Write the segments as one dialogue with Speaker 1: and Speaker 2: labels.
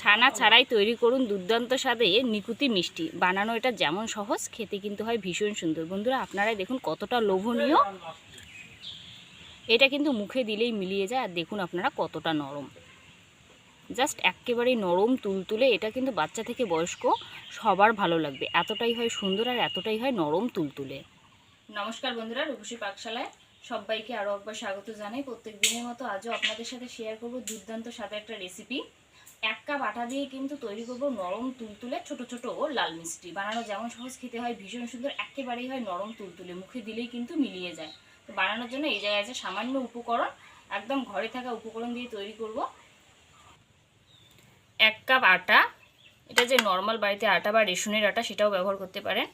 Speaker 1: ছানা ছাড়াই তৈরি করুন দুর্দান্ত স্বাদে নিকুতি মিষ্টি। বানানো এটা যেমন সহজ, খেতে কিন্তু হয় ভীষণ সুন্দর। বন্ধুরা, আপনারাই দেখুন কতটা লোভনীয়। এটা কিন্তু মুখে দিলেই মিলিয়ে যায় আর দেখুন আপনারা কতটা নরম। জাস্ট একেবারেই নরম তুলতুলে এটা কিন্তু বাচ্চা থেকে বয়স্ক সবার ভালো লাগবে। এতটাই হয় সুন্দর আর এতটাই হয় নরম তুলতুলে নমস্কার বন্ধুরা, রূপসী পাকশালায় সবাইকে আরও একবার স্বাগত জানাই। প্রত্যেক দিনের মতো আজও আপনাদের সাথে শেয়ার করব দুর্দান্ত সাদা একটা রেসিপি কাপ আটা দিয়ে কিন্তু তৈরি করব নরম তুলতুলে ছোট ছোট লাল মিষ্টি। বানানো যেমন সহজ খেতে হয়, ভীষণ সুন্দর, একেবারেই হয় নরম তুলতুলে। মুখে দিলেই কিন্তু মিলিয়ে যায়। তো বানানোর জন্য এই জায়গায় আছে সামান্য উপকরণ। একদম ঘরে থাকা উপকরণ দিয়ে তৈরি করব। এক কাপ আটা। এটা যে নর্মাল বাড়িতে আটা বা রেশনের আটা, সেটাও ব্যবহার করতে পারেন।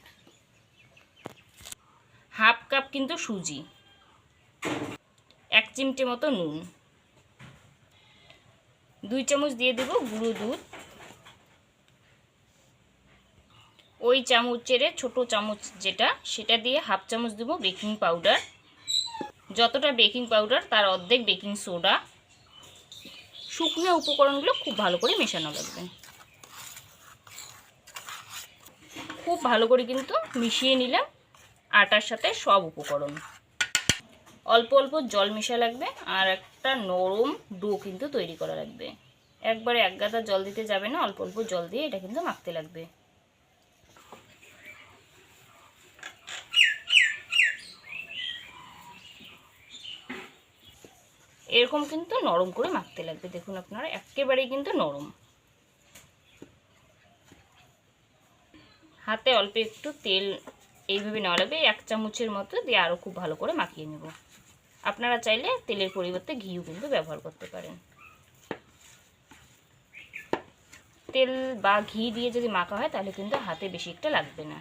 Speaker 1: হাফ কাপ কিন্তু সুজি। এক চিমটে মতো নুন। দুই চামচ দিয়ে দেব গুঁড়ো দুধ। ওই চামচের ছোট চামচ যেটা, সেটা দিয়ে হাফ চামচ দেবো বেকিং পাউডার। যতটা বেকিং পাউডার, তার অর্ধেক বেকিং সোডা। শুকনো উপকরণগুলো খুব ভালো করে মেশানো লাগবে। খুব ভালো করে কিন্তু মিশিয়ে নিলাম। আটার সাথে সব উপকরণ। অল্প অল্প জল মেশা লাগবে আর একটা নরম ডো কিন্তু তৈরি করা লাগবে। একবারে এক গাদা জল দিতে যাবে না, অল্প অল্প জল দিয়ে এটা কিন্তু মাখতে লাগবে। এরকম কিন্তু নরম করে মাখতে লাগবে, দেখুন আপনারা, একেবারেই কিন্তু নরম। হাতে অল্প একটু তেল এইভাবে নেওয়া লাগবে, এক চামচের মতো দিয়ে আরও খুব ভালো করে মাখিয়ে নেব। আপনারা চাইলে তেলের পরিবর্তে ঘিও কিন্তু ব্যবহার করতে পারেন। তেল বা ঘি দিয়ে যদি মাখা হয়, তাহলে কিন্তু হাতে বেশি একটা লাগবে না।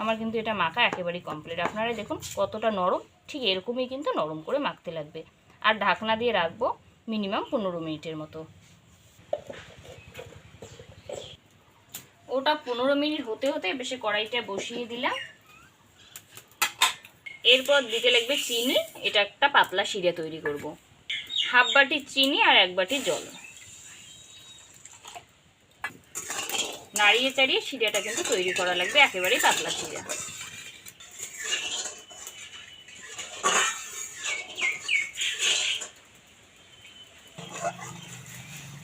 Speaker 1: আমার কিন্তু এটা মাখা একেবারেই কমপ্লিট আপনারা দেখুন কতটা নরম, ঠিক এরকমই কিন্তু নরম করে মাখতে লাগবে। আর ঢাকনা দিয়ে রাখব মিনিমাম পনেরো মিনিটের মতো। ওটা পনেরো মিনিট হতে হতে বেশি কড়াইটা বসিয়ে দিলাম। এরপর দিতে লাগবে চিনি। এটা একটা পাতলা শিরা তৈরি করব। হাফ বাটি চিনি আর এক বাটি জল। নাড়িয়ে চাড়িয়ে শিরাটা কিন্তু তৈরি করা লাগবে, একেবারেই পাতলা শিরা।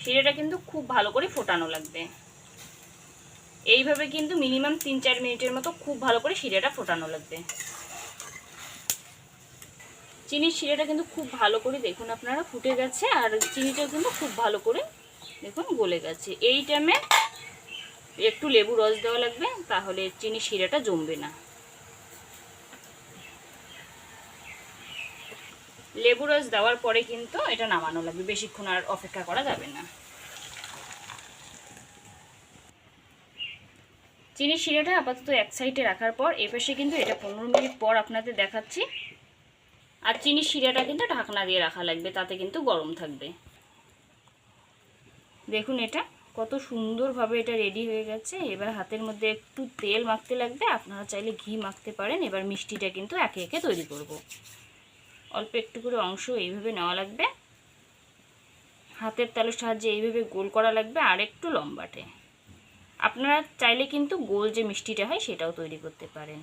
Speaker 1: শিরাটা কিন্তু খুব ভালো করে ফোটানো লাগবে। এইভাবে কিন্তু মিনিমাম তিন চার মিনিটের মতো খুব ভালো করে শিরাটা ফোটানো লাগবে। চিনির শিরাটা কিন্তু খুব ভালো করে দেখুন আপনারা, ফুটে গেছে আর চিনিটাও কিন্তু খুব ভালো করে দেখুন গলে গেছে। এই টাইমে একটু লেবু রস দেওয়া লাগবে, তাহলে চিনি শিরাটা জমবে না। লেবু রস দেওয়ার পরে কিন্তু এটা নামানো লাগবে, বেশিক্ষণ আর অপেক্ষা করা যাবে না। চিনি শিরাটা আপাতত এক সাইডে রাখার পর, এপাশে কিন্তু এটা পনেরো মিনিট পর আপনাদের দেখাচ্ছি। আর চিনির শিরাটা কিন্তু ঢাকনা দিয়ে রাখা লাগবে, তাতে কিন্তু গরম থাকবে। দেখুন এটা, কত সুন্দরভাবে এটা রেডি হয়ে গেছে। এবার হাতের মধ্যে একটু তেল মাখতে লাগবে, আপনারা চাইলে ঘি মাখতে পারেন। এবার মিষ্টিটা কিন্তু একে একে তৈরি করব। অল্প একটু করে অংশ এইভাবে নেওয়া লাগবে। হাতের তালুর সাহায্যে এইভাবে গোল করা লাগবে, আর একটু লম্বাটে। আপনারা চাইলে কিন্তু গোল যে মিষ্টিটা হয়, সেটাও তৈরি করতে পারেন।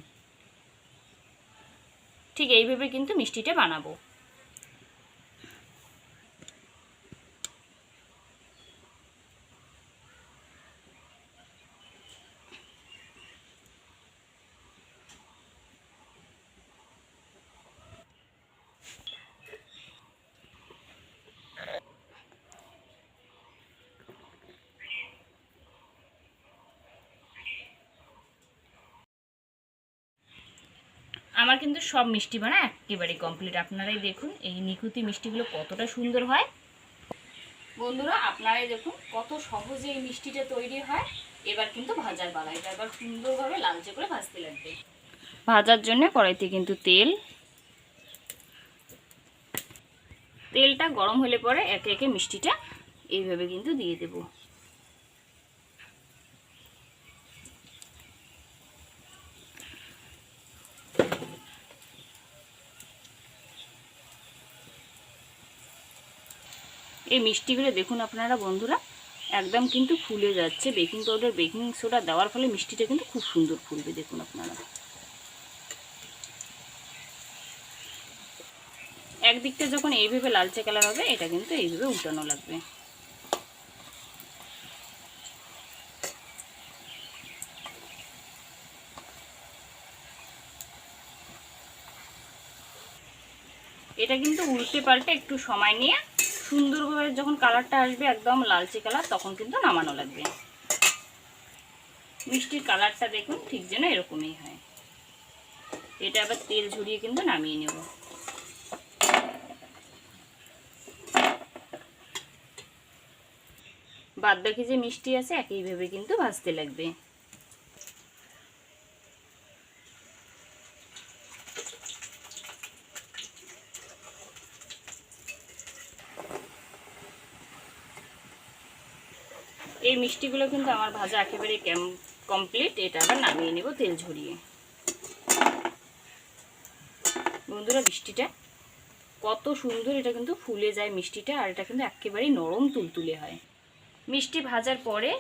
Speaker 1: ঠিক এইভাবে কিন্তু মিষ্টিটা বানাবো। আমার কিন্তু সব মিষ্টি বানা একেবারে কমপ্লিট আপনারাই দেখুন এই নিখুতি মিষ্টিগুলো কতটা সুন্দর হয়। বন্ধুরা, আপনারাই দেখুন কত সহজে এই মিষ্টিটা তৈরি হয়। এবার কিন্তু ভাজার পালা। এটা এবার সুন্দরভাবে লালচে করে ভাজতে লাগবে। ভাজার জন্য কড়াইতে কিন্তু তেল। তেলটা গরম হলে পরে একে একে মিষ্টিটা এইভাবে কিন্তু দিয়ে দেবো। এই মিষ্টিগুলো দেখুন আপনারা বন্ধুরা, একদম কিন্তু ফুলে যাচ্ছে। বেকিং পাউডার বেকিং সোডা দেওয়ার ফলে মিষ্টিটা কিন্তু খুব সুন্দর ফুলবে, দেখুন আপনারা। একদিকটা যখন এইভাবে লালচে কালার হবে, এটা কিন্তু এইভাবে উল্টানো লাগবে। এটা কিন্তু উল্টে পাল্টে একটু সময় নিয়ে সুন্দরভাবে যখন কালারটা আসবে একদম লালচে কালার, তখন কিন্তু নামানো লাগবে। মিষ্টির কালারটা দেখুন, ঠিক যেন এরকমই হয়। এটা আবার তেল ঝরিয়ে কিন্তু নামিয়ে নেব। বাদ বাকি যে মিষ্টি আছে একইভাবে কিন্তু ভাজতে লাগবে। এই মিষ্টিগুলো কিন্তু আমার ভাজা একেবারে কমপ্লিট এটা আবার নামিয়ে নেব তেল ঝরিয়ে। বন্ধুরা, মিষ্টিটা কত সুন্দর, এটা কিন্তু ফুলে যায় মিষ্টিটা, আর এটা কিন্তু একেবারেই নরম তুলতুলে হয়। মিষ্টি ভাজার পরে,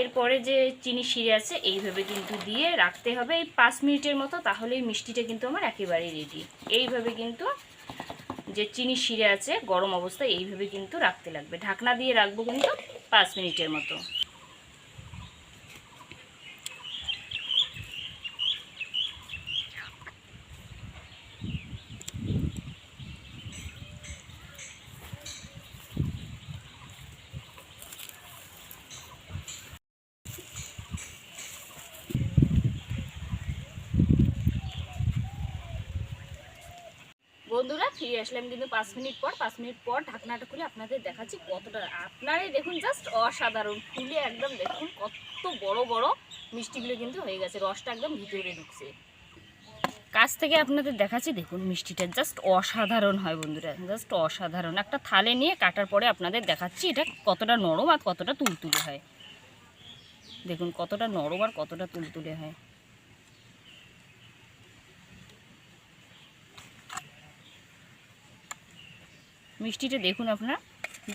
Speaker 1: এরপরে যে চিনি শিরে আছে, এইভাবে কিন্তু দিয়ে রাখতে হবে এই পাঁচ মিনিটের মতো, তাহলে মিষ্টিটা কিন্তু আমার একেবারেই রেডি এইভাবে কিন্তু যে চিনি শিরে আছে, গরম অবস্থায় এইভাবে কিন্তু রাখতে লাগবে। ঢাকনা দিয়ে রাখব কিন্তু পাঁচ মিনিটের মতো বন্ধুরা ফিরে আসলাম কিন্তু পাঁচ মিনিট পর, পাঁচ মিনিট পর ঢাকনাটা খুলে আপনাদের দেখাচ্ছি কতটা। আপনারাই দেখুন জাস্ট অসাধারণ। খুলে একদম দেখুন কত বড় বড় মিষ্টিগুলো কিন্তু হয়ে গেছে। রসটা একদম ভিতরে ঢুকছে। কাছ থেকে আপনাদের দেখাচ্ছি, দেখুন মিষ্টিটা জাস্ট অসাধারণ হয় বন্ধুরা। জাস্ট অসাধারণ। একটা থালে নিয়ে কাটার পরে আপনাদের দেখাচ্ছি এটা কতটা নরম আর কতটা তুলতুলে হয়। দেখুন কতটা নরম আর কতটা তুলতুলে হয়। মিষ্টিটা দেখুন আপনারা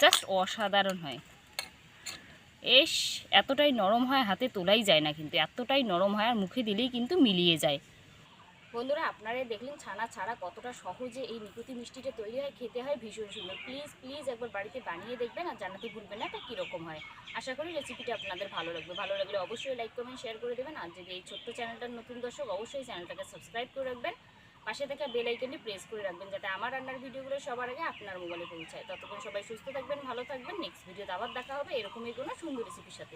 Speaker 1: জাস্ট অসাধারণ হয়। এস, এতটাই নরম হয়, হাতে তোলাই যায় না কিন্তু, এতটাই নরম হয় আর মুখে দিলেই কিন্তু মিলিয়ে যায়। বন্ধুরা, আপনারা দেখলেন ছানা ছাড়া কতটা সহজে এই নিকুতি মিষ্টিটা তৈরি হয়, খেতে হয়, ভীষণ সুন্দর। প্লিজ প্লিজ একবার বাড়িতে বানিয়ে দেখবেন আর জানাতে ভুলবেন না, এটা কীরকম হয়। আশা করি রেসিপিটা আপনাদের ভালো লাগবে। ভালো লাগলে অবশ্যই লাইক কমেন্ট শেয়ার করে দেবেন। আর যদি এই ছোট্ট চ্যানেলটার নতুন দর্শক, অবশ্যই চ্যানেলটাকে সাবস্ক্রাইব করে রাখবেন। পাশে থাকা বেল আইকনটি প্রেস করে রাখবেন যাতে আমার রান্নার ভিডিওগুলো সবার আগে আপনার মোবাইলে পৌঁছায়। ততক্ষণ সবাই সুস্থ থাকবেন, ভালো থাকবেন। নেক্সট ভিডিওতে আবার দেখা হবে। এরকমই কোনো সুন্দর রেসিপির সাথে।